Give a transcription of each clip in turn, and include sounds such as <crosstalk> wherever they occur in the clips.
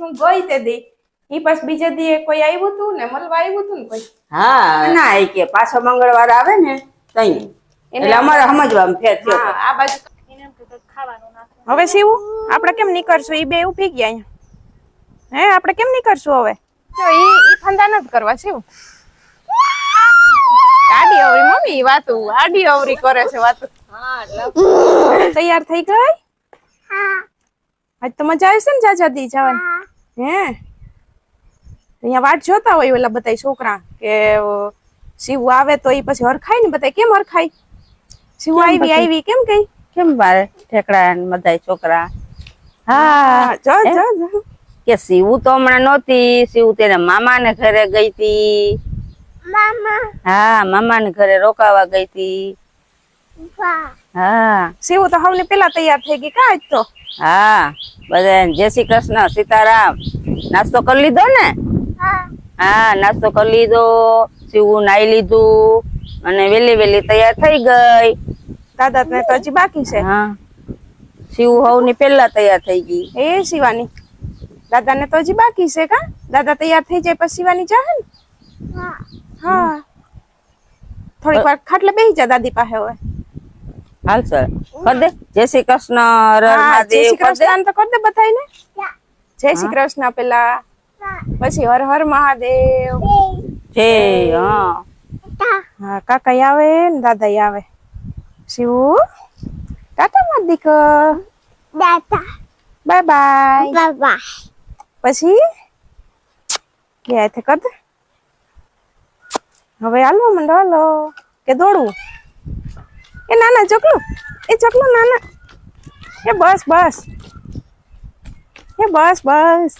હું ગઈ તે દી. ઈ પાછ બીજે દી કોઈ આવ્યું તું ને મળવા આવ્યું તું ને કોઈ? હા. ના એ કે પાછો મંગળવાર આવે ને તઈ. એટલે અમારે સમજવામાં ફેર થયો આ બાજુ હવે શિવું આપણે કેમ નીકળશું? ઈ બે ઊભી ગયા અહીંયા. હે આપણે કેમ નીકળશું હવે? તો ઈ ઈ ફંદા નથી કરવા શિવ. આડી અવરી મમ્મી વાતું આડી અવરી કરે છે વાતું. તૈયાર થઈ ગઈ? આજ તો મજા આવી છે ને જાજા દી જવાની? હે. અહીંયા વાટ જોતા હોય ઓલા બધા છોકરા કે શિવ આવે તો એ પછી હરખાય ને બધા કેમ હરખાય? શિવ આવી આવી કેમ કઈ? કેમ બારે ઠેકડા બધા છોકરા? હા. જો જો કે શિવ તો હમણાં નહોતી. શિવ તેના મામા ને ઘરે ગઈ તી. હા મામા ને ઘરે રોકાવા ગઈ તી. હા. શિવ તો હવને પેલા તૈયાર થઈ ગઈ કાજ તો? હા બધા જય શ્રી કૃષ્ણ સીતારામ. નાસ્તો કરી લીધો ને? હા. નાસ્તો કરી લીધો સીવું નાઈ લીધું અને વેલી વેલી તૈયાર થઈ ગઈ. દાદા ને તો હજી બાકી છે. હા. સીવું હવની પેલા તૈયાર થઈ ગઈ. એ સીવાની દાદા ને તો હજી બાકી છે કા? દાદા તૈયાર થઈ જાય પછી સીવાની ને? હા. થોડીક વાર ખાટલે બેસી જા દાદી પાસે હવે. હાલ સર કર દે જય શ્રી કૃષ્ણ હર હર હા, જય મહાદેવ શ્રી કર દે કૃષ્ણ તો કર દે બધાયને જય શ્રી કૃષ્ણ પેલા પછી હર હર મહાદેવ જય હા હા કાકા આવે ને દાદા આવે શિવ ટાટા માર દીકો બાય બાય પછી બે હાથે કર દે હવે હાલો મંડો હાલો કે દોડવું એ નાના, ચકલું. એ ચકલું નાના. એ બસ બસ. એ બસ બસ.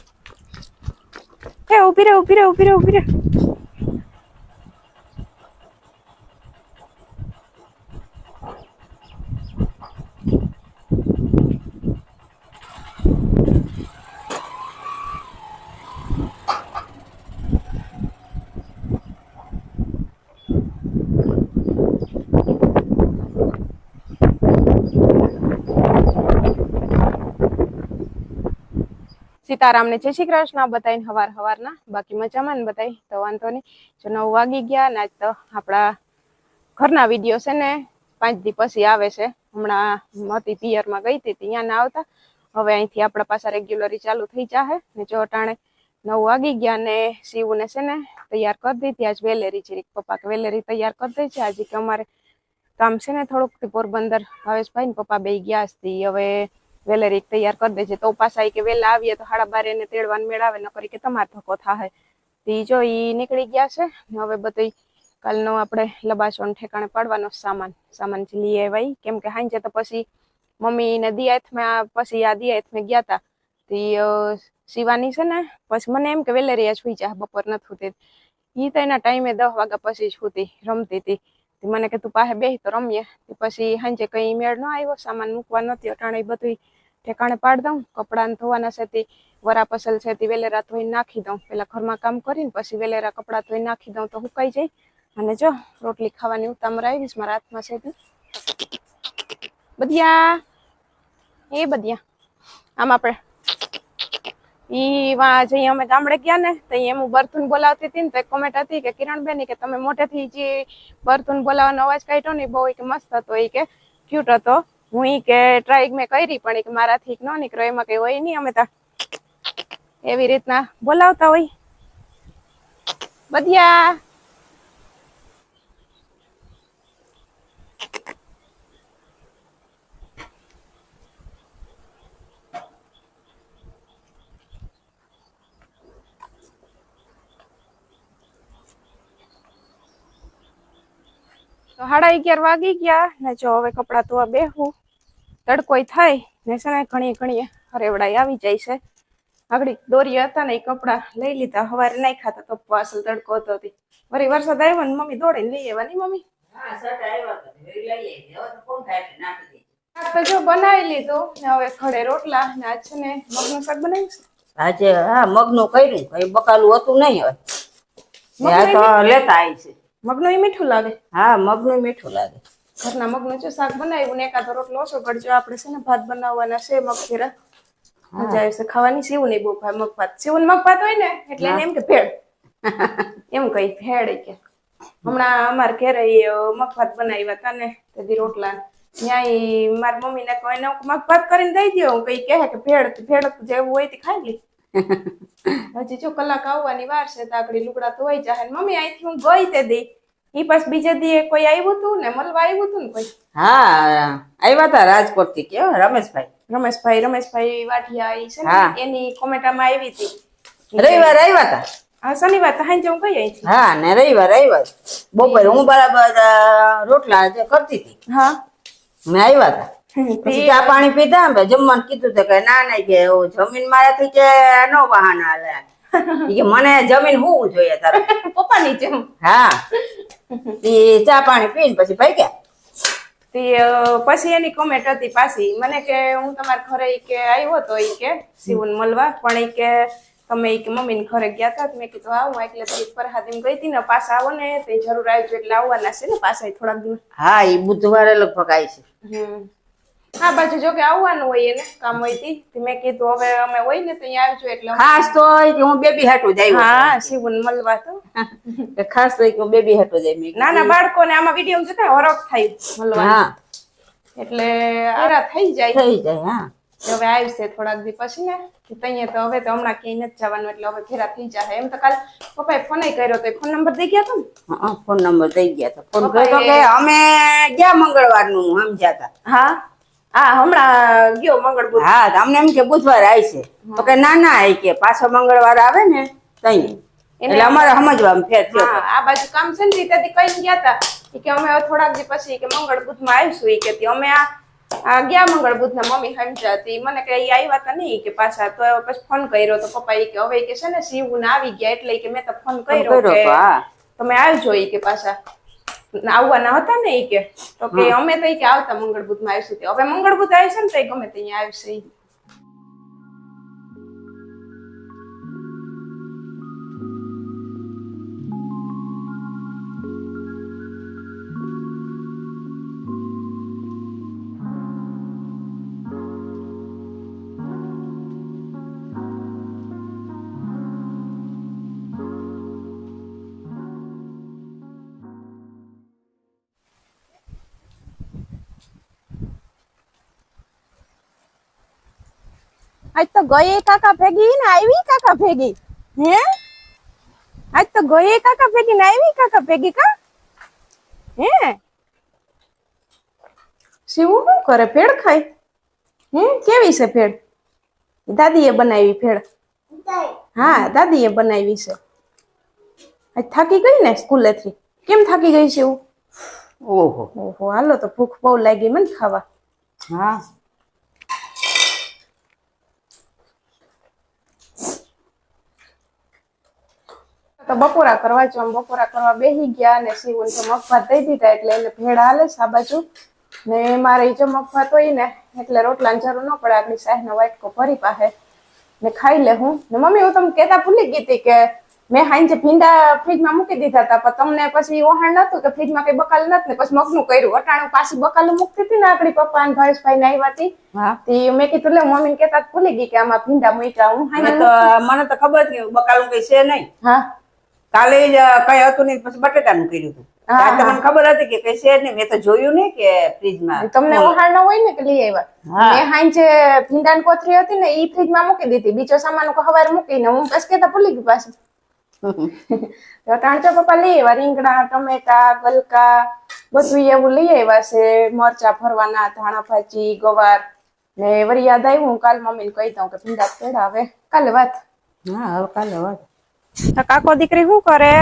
એ ઊભી રે ઊભી રે ઊભી રે ઊભી રે સીતારામને જય શ્રી કૃષ્ણ બતાવીને હવાર હવારના, બાકી મજામાં ને બતાવી તો વાંધો નહીં. જો નવ વાગી ગયા ને આજ તો આપણા ઘરના વીડિયો છે ને, પાંચ દી પછી આવે છે. હમણાં મતી પિયરમાં ગઈ હતી, ત્યાં ના આવતા. હવે અહીંથી આપણા પાછા રેગ્યુલરી ચાલુ થઈ જાહે. ને જો અટાણે નવ વાગી ગયા ને શિવને છે ને તૈયાર કરી દીધી. આજ વેલેરી છે પપ્પા વેલેરી તૈયાર કરી દે છે. આજે કે અમારે કામ છે ને થોડુંક પોરબંદર ભાવેશભાઈ ને પપ્પા બે ગયા હતી હવે વેલેરી તૈયાર કરી દેજે. તો પાછા કે વેલા આવીએ તો હાડા બારે ને તેડવાન મેળાવે ન કરી કે તમારે ધક્કો થાય તે જો ઈ નીકળી ગયા છે. હવે બધી કાલનો આપણે લબાસોન ઠેકાણે પાડવાનો સામાન. સામાન લઈ આવ્યા કેમ કે હાંજે તો પછી મમ્મી ને દિયાથમાં પછી આ દિયાથમાં ગયા તા. તે સીવાની છે ને, પછી મને એમ કે વેલેરી સુઈ જા, બપોર નથી હોતી ઈ તો એના ટાઈમે દસ વાગ્યા પછી છૂતી રમતી હતી મને કે તું પાસે બેસી તો રમીએ. પછી સાંજે કઈ મેળ ન આવ્યો, સામાન મૂકવા નથી અટાણે બધું ઠેકાણે પાડ દઉં, કપડાને ધોવાના છે તે વરા પસલ છે તે વેલેરા ધોઈ નાખી દઉં. પેલા ઘરમાં કામ કરીને પછી વેલેરા કપડાં ધોઈ નાખી દઉં તો સુકાઈ જાય. અને જો, રોટલી ખાવાની ઉતામર આવીશ મારા હાથમાં છે તે. બધિયા, એ બધિયા, આમ આપણે. ઈ વા જઈ અમે ગામડે ગયા ને, તો એમ હું બર્થુન બોલાવતી હતી ને તો એક કોમેન્ટ હતી કે કિરણબેન બેન કે તમે મોટેથી જે બર્થુન બોલાવવાનો અવાજ કાઢ્યો ને બહુ કે મસ્ત હતો એ કે ક્યુટ હતો. હું ઈ કે ટ્રાય મેં કરી, પણ એક મારાથી ન નીકળ્યો એમાં કઈ હોય નહીં, અમે તો એવી રીતના બોલાવતા હોય. બધિયા! તો સાડા અગિયાર વાગી ગયા ને જો હવે કપડાં ધોવા બેહું. તડકોય થાય ને છે ને ઘણી ઘણી હરેવડાઈ આવી જાય છે. આગળ દોરી હતા ને એ કપડાં લઈ લીધા. હવારે નાઈ ખાતા તો અસલ તડકો હતો વરી વરસાદ આવ્યો ને મમ્મી દોડીને લઈ આવ્યા નહીં મમ્મી? તો જો બનાવી લીધું ને હવે ખડે રોટલા ને આજ છે ને મગનું શાક બનાવીશ આજે હા મગનું કર્યું. કઈ બકાલું હતું નહીં તો લેતા આવી છે. મગનું ય મીઠું લાગે? હા મગનું મીઠું લાગે. ઘરના મગનું જો શાક બનાવ્યું ને એકાદો રોટલો ઓછો કરજો. આપણે છે ને ભાત બનાવવાના છે મગ ફેરા મજા આવશે ખાવાની સીવું નહીં બહુ મગ ભાત સીવું મગ મગભાત હોય ને એટલે એને એમ કે ભેળ. એમ કઈ ભેળ ઈ કે. હમણાં અમાર ઘરે મગ ભાત બનાવ્યા હતા ને તેથી રોટલા. ત્યાં મારી મમ્મી ને કોઈ મગ મગભાત કરીને દઈ દો કઈ કહે કે ભેળ ભેળ જેવું હોય તે ખાઈ લી. હજી જો કલાક આવવાની વાર છે તો આગળ લુગડા ધોઈ જાહે મમ્મી અહીંથી હું ગઈ તે દી ઈ પાસ બીજે દી કોઈ આવ્યું હતું ને મળવા આવ્યું હતું ને કોઈ? હા આવ્યા હતા રાજકોટથી કેવો રમેશભાઈ. રમેશભાઈ રમેશભાઈ વાઠિયા ઈ છે. ને એની માં આવી હતી રવિવાર આવ્યા હતા હા શનિવાર તો હાંજે હું ગઈ અહીંથી હા ને રવિવાર આવ્યા બપોરે હું બરાબર રોટલા જે કરતી હતી હા. મેં આવ્યા હતા પછી ચા પાણી પીધા ને જમવાનું કીધું તો કે ના ના કે જમીન મારાથી કે નો વાહન હાલે. કે મને જમીન હોવું જોઈએ તારે. <laughs> પપ્પાની જેમ. હા. ઈ ચા પાણી પીને પછી ભાઈ ગયા તે પછી એની કોમેન્ટ હતી પાછી. મને કે હું તમારા ઘરે કે આવ્યો તો ઈ કે શિવન મળવા. પણ ઈ કે તમે ઈ કે મમ્મીને ઘરે ગયા હતા મેં કીધું આવું એટલે પછી પરહાદીમ ગઈ હતી ને પાછા આવો ને તે જરૂર આવજો એટલે આવવાના છે ને પાછા થોડાક દિવસ. હા ઈ બુધવારે લગભગ આવી છે. હમ. આ બાજુ જો કે આવવાનું હોય એને કામ હોય તી. મેં કીધું હવે અમે હોય ને તો અહીંયા આવજો એટલે ખાસ તો હું બેબી હાટું જાય હા શિવન મળવા તો. ખાસ તો હું બેબી હાટું જાય મેં નાના બાળકોને આમાં વીડિયો જોતા હરખ થાય મળવા હા. એટલે આરા થઈ જાય. થઈ જાય હા. હવે આવશે થોડાક દી પછી ને. તઈએ તો હવે તો હમણાં ક્યાંય નથી જવાનું એટલે હવે ફેરા થઈ જાય એમ તો કાલ પપ્પાએ ફોન કર્યો તો ફોન નંબર દઈ ગયા તો ને? હા, ફોન નંબર દઈ ગયા તો. ફોન કર્યો કે અમે ગયા મંગળવારનું સમજ્યા હતા હા? હા હમણાં ગયો મંગળ હા અમને એમ કે બુધવાર તો કે ના ના એ કે પાછો મંગળવાર આવે ને તઈ. એટલે અમારે સમજવામાં ફેર થયો આ બાજુ કામ છે ને ત્યાંથી કઈ ગયા હતા કે અમે થોડાક દી પછી કે મંગળ બુધમાં આવીશું કે અમે આ આ ગયા મંગળ બુધ ના મમ્મી સમજ્યા હતી. મને કે આવ્યા હતા નહીં કે પાછા તો પછી ફોન કર્યો તો પપ્પા એ કે હવે કે છે ને શિવ ને આવી ગયા એટલે કે મેં તો ફોન કર્યો કે તમે આવજો. એ કે પાછા આવવાના હતા ને એ કે. તો કે અમે તો કે આવતા મંગળ બુધમાં આવીશું. હવે મંગળ બુધ છે ને તો ગમે ત્યાં આવશે આજ તો ગયે કાકા ભેગી ને આવી કાકા ભેગી. હે? આજ તો ગયે કાકા ભેગી ને આવી કાકા ભેગી કા? હે? શિવ શું કરે? ભેળ ખાય? હમ કેવી છે ભેળ? દાદીએ બનાવી ભેળ. હા દાદીએ બનાવી છે. આજ થાકી ગઈ ને સ્કૂલેથી. કેમ થાકી ગઈ છે એવું ઓહો. ઓહો હાલો તો ભૂખ બહુ લાગી મને ખાવા. હા. બપોરા કરવા જો આમ બપોરા કરવા બેસી ગયા અને શિવન તો મગભાત દઈ દીધા એટલે એને ભેળ હાલે આ બાજુ. ને મારે જો મગભાત હોય ને એટલે રોટલાની જરૂર ન પડે આગળ સાહેબનો વાટકો ભરી પાસે ને ખાઈ લે હું. ને મમ્મી હું તમને કહેતા ભૂલી ગઈ હતી કે મેં હાંજે ભીંડા ફ્રીજમાં મૂકી દીધા હતા પણ તમને પછી ઓહાણ નતું કે ફ્રીજમાં કઈ બકાલ નથી ને પછી મગનું કર્યું. અટાણું પાછી બકાલું મૂકતી હતી ને આપણી પપ્પા અને ભાવેશભાઈ ને આવ્યા હતી મેં કીધું લે મમ્મી કેતા ભૂલી ગઈ કે આમાં ભીંડા મૂક્યા હું મને તો ખબર જ નહીં બકાલું કઈ છે નહીં. હા. કાલે જ કઈ હતું નહીં પછી બટેટાનું કર્યું હતું. ખબર હતી કે કઈ છે નહીં. મેં તો જોયું નહીં કે ફ્રીજમાં તમને ઓહાણ હોય ને કે લઈ આવ્યા? મેં હાંજે ભીંડાની કોથળી હતી ને ઈ ફ્રીજમાં મૂકી દીધી. બીજો સામાન હવારે મૂકીને હું પછી કેતા ભૂલી ગઈ પાછી. <laughs> ત્રણ ચો પપ્પા લઈ આવ્યા? રીંગણા ટમેટા ગલકા બધું એવું લઈ આવ્યા છે. મરચા ફરવાના ધાણા ભાજી ગવાર. ને વળી યાદ આવ્યું હું કાલ મમ્મીને કહી દઉં કે ભીંડા પેડા હવે કાલે વાત. હા હવે કાલે વાત. તો કાકો દીકરી શું કરે?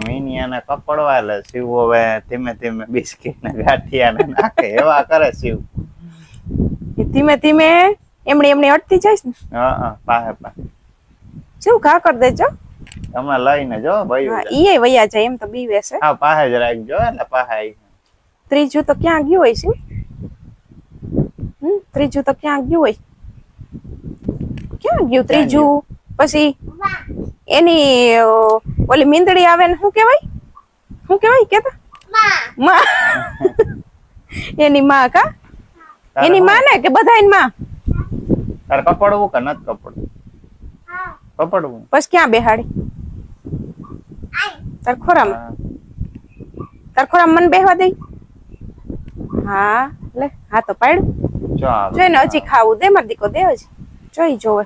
મીનિયાને કપડવા લે શિવ હવે ધીમે ધીમે બિસ્કીટ ને ગાંઠિયા ને નાખે એવા કરે શિવ ધીમે ધીમે એમણી એમણી અટતી જાય ને? હા હા પાહે પાહે. શું ઘા કર દેજો. તમે લઈને જો ભાઈ ઈ વૈયા જાય એમ તો બીવે છે. હા પાહે જ રાખજો એટલે પાહે ત્રીજું તો ક્યાં ગયું હોય છે હમ ત્રીજું તો ક્યાં ગયું હોય? ક્યાં ગયું? ત્રીજું? પછી એની ઓલી મીંદડી આવે ને શું કહેવાય? શું કહેવાય કેતા? માં. <laughs> એની માં કા? એની માં ને કે બધાની માં? તાર કપડવું કે નથી કપડવું? કપડવું. પછી ક્યાં બેહાડી? તાર ખોરામાં. તાર ખોરામાં મને બેહવા દે. હા લે હા તો પાડ. જો એને હજી ખાવું દે માર દીકો દે હજી. જોઈ જોવે.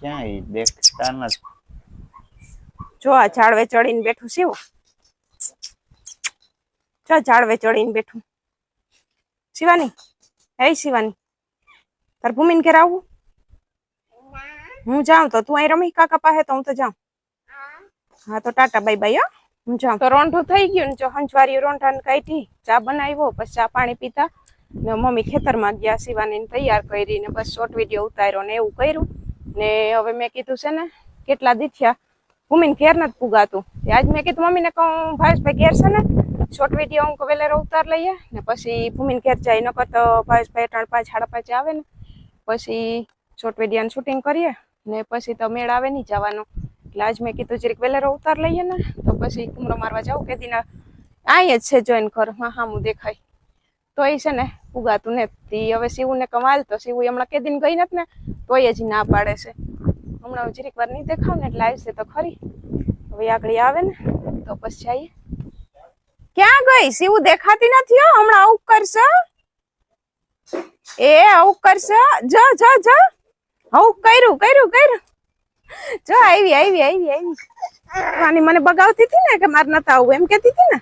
ક્યાં દેખતા નથી. જો આ ઝાડવે ચડીને બેઠું શિવ જો ઝાડવે ચડીને બેઠું. શિવાની હે શિવાની તાર ભૂમિને ઘેર આવું? હું જાઉં તો તું અહીં રમી કાકા પાસે તો હું તો જાઉં. હા તો ટાટા બાય બાય હો. હું જાઉં. તો રોંઢું થઈ ગયું ને જો હંજવારી રોંઢાને કાઢી ચા બનાવ્યો પછી ચા પાણી પીતા ને મમ્મી ખેતરમાં ગયા શિવાની તૈયાર કરી ને બસ શોર્ટ વીડિયો ઉતાર્યો ને એવું કર્યું. ને હવે મેં કીધું છે ને, કેટલા દીઠ્યા ભૂમિને ઘેર નથી પુગાતું. આજ મેં કીધું, મમ્મીને કહું, ભાવેશભાઈ ઘેર છે ને શોર્ટ વીડિયો હું વેલેરો ઉતાર લઈએ. ને પછી ભૂમિને ઘેર જાય, નકર તો ભાવેશભાઈ ત્રણ પાંચ, સાડા પાંચે આવે ને. પછી શોર્ટ વિડીયાનું શૂટિંગ કરીએ, ને પછી તો મેળ આવે નહીં જવાનો. એટલે આજ મેં કીધું, જરીક વેલેરો ઉતાર લઈએ ને. તો પછી કુમરો મારવા જાઉં કે દીના આય જ છે જોઈન કર હા હા, હું દેખાય. તો એ છે ને, ઉગાતું ને તી હવે શિવને કમાલ તો શિવ હમણાં કે દિન ગઈ નથી ને, તોય હજી ના પાડે છે. હમણાં જરીક વાર નહીં દેખાવ ને એટલે આવશે તો ખરી. હવે આગળ આવે ને, તો પછી જઈએ ક્યાં ગઈ? શિવ દેખાતી નથી હો, હમણાં આવું કરશે. એ આવું કરશે. જ જ જ. આવું કર્યું કર્યું કર્યું. જો, આવી આવી આવી આવી. આની મને બગાવતી હતી ને કે મારે નતા આવું, એમ કેતી હતી ને?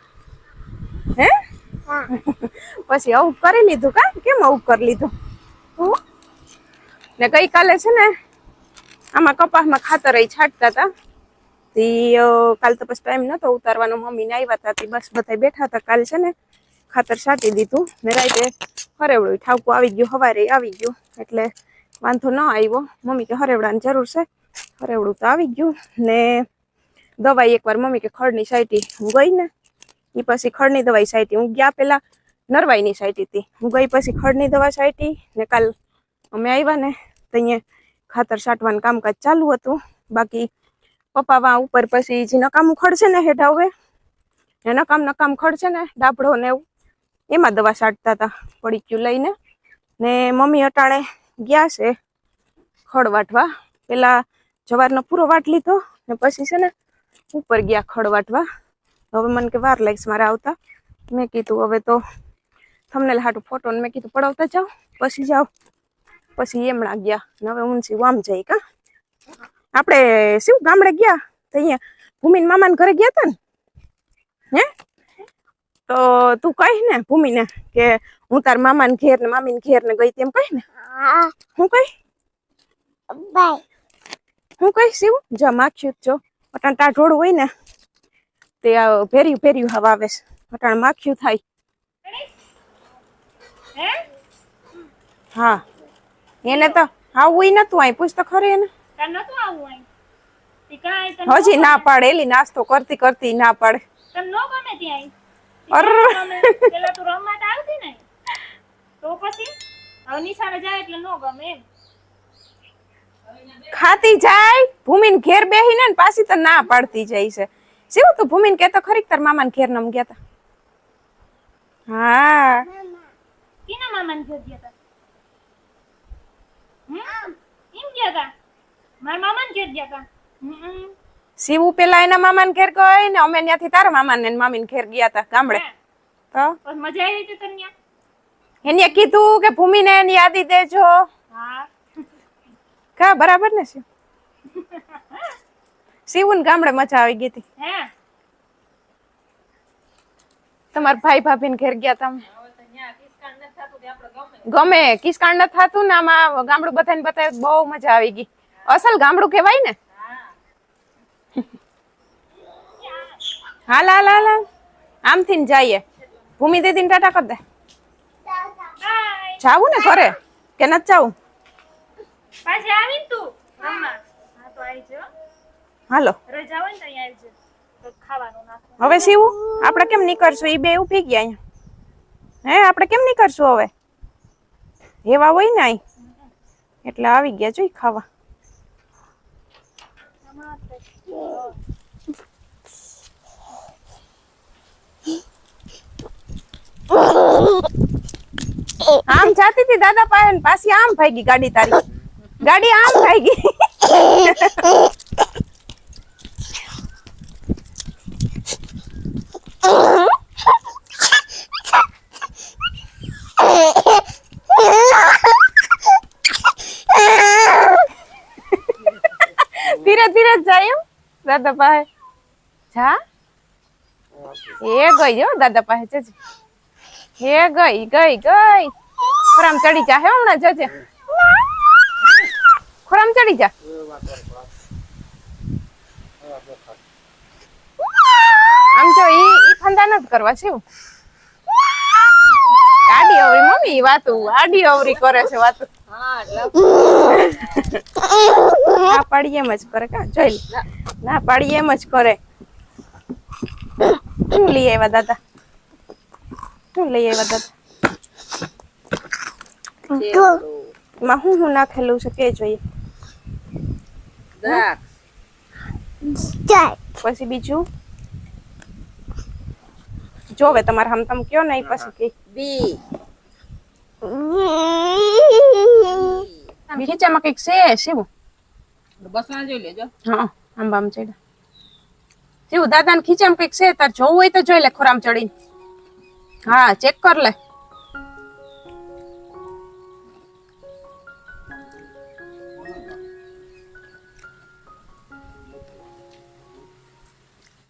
હે? પછી આવું કરી લીધું કા? કેમ આવું કરી લીધું? ને ગઈકાલે છે ને, આમાં કપાસમાં ખાતર છાંટતા હતા તી કાલ તો પછી ટાઈમ નતો ઉતારવાનો. મમ્મીને આવ્યા હતા તી બસ બધા બેઠા હતા કાલ છે ને ખાતર છાંટી દીધું. ને રાતે હરેવડું ઠાવકું આવી ગયું, હવારે આવી ગયું. એટલે વાંધો ન આવ્યો. મમ્મી કે હરેવડાની જરૂર છે. હરેવડું તો આવી ગયું. ને દવાઈ એકવાર મમ્મી કે ખડની સાઈટી હું ગઈ ને એ પછી ખડની દવાઈ સાઈટી હું ગયા પેલા નરવાઈની સાઈટી હતી હું ગઈ પછી ખડની દવા સાઈટી ને કાલ અમે આવ્યા ને તો અહીંયા ખાતર છાંટવાનું કામકાજ ચાલુ હતું. બાકી પપ્પા ઉપર પછી જે નકામું ખડ છે ને હેઠા હવે એ નકામ નકામ ખડ છે ને ડાબડો ને એવું, એમાં દવા છાંટતા હતા પડીક્યું લઈને. ને મમ્મી અટાણે ગયા છે ખડ વાટવા. પેલા જવારનો પૂરો વાટ લીધો ને પછી છે ને ઉપર ગયા ખડ વાટવા. હવે મને કે વાર લાગશે મારે આવતા. મેં કીધું હવે તો થમનેલ હાટું ફોટો મેં કીધું પડાવતા જાઓ પછી જાઓ. પછી એમણા ગયા ને હવે શિવ આમ જઈ કા આપણે શું ગામડે ગયા તો અહીંયા ભૂમિન મામાને ઘરે ગયા હતા ને? હે? તો તું કહીશ ને ભૂમિને કે હું તાર મામાને ઘેર ને મામીને ઘેર ને ગઈ તેમ કહીશ ને? હું. કઈ હું કહીશ શિવ જા માખ્યું જ જો. તા ઢોળું હોય ને તે ભેર્યું ભેર્યું હવા આવે છે. અટાણ માખ્યું થાય. હા? એને તો આવું નતું અહીં પૂછ તો ખરી એને. હજી ના પાડે એલી નાસ્તો કરતી કરતી ના પાડે. ખાતી જાય ભૂમિન ઘેર બેહીને ને પાછી તો ના પાડતી જાય છે. શિવ તું ભૂમિને કેતો ખરી તાર મામાને ઘેર નમ ગયા તા? હા. કેના મામાને ઘેર ગયા તા? હમ? એમ ગયા તા? મારા મામાને ઘેર ગયા તા? હમ. શિવ પેલા એના મામાને ઘેર ગઈ ને અમે ત્યાંથી તારા મામાને ને મામીને ઘેર ગયા તા ગામડે. તો? મજા આવી હતી તને? એને કીધું કે ભૂમિને એની યાદી દેજો. હા. કા બરાબર ને શિવ? <laughs> શિવન ગામડે મજા આવી ગઈ હતી. તમારા ભાઈ ભાભીને ઘેર ગયા તમે ગમે કિસકાંડ થતું ને આમાં ગામડું બધાને બતાવ્યું બહુ મજા આવી ગઈ. અસલ ગામડું કહેવાય ને. હાલ હાલ હાલ. આમથી ને જઈએ. ભૂમિ દીદીને ટાટા કરી દે. જાવું ને ઘરે? કે નથી જાવું? પાછી આવી તું? હાલો. રજા હોય ને અહીંયા આવી તો ખાવાનું નાખો હવે શિવ આપણે કેમ નીકળશું? એ બે ઊભી ગયા અહીંયા. હે આપણે કેમ નીકળશું હવે? એવા હોય ને અહીં. એટલે આવી ગયા જોઈ ખાવા. આમ જાતી હતી દાદા પાસે પાછી આમ ગઈ ગાડી તારી. ગાડી આમ ભાઈ ગઈ દાદા પાસે જા. એ ગઈ જો દાદા પાસે જજે. હે ગઈ ગઈ ગઈ. ખરામ ચડી જા હે હમણાં જજે. ખરામ ચડી જા. આમ જો ઈ ઈ ફંદા નથી કરવા છે આડી અવરી મમ્મી વાતું, આડી અવરી કરે છે વાતું. ના પાડી એમ જ કરે કા? જોઈ લે. ના. પાડી એમ જ કરે. શું લઈ આવ્યા દાદા? શું લઈ આવ્યા દાદા? એમાં શું શું નાખેલું છે કે જોઈએ. પછી બીજું? જોવે તમારે હમ તમ કયો નહીં પછી કે. બી. ખીચામાં કંઈક છે શિવું બસ ના જોઈ લેજો. શિવું દાદાને ખીચામ કંઈક છે, તાર જોવું હોય તો જોઈ લે ખોરામ ચડીને. હા ચેક કર લે.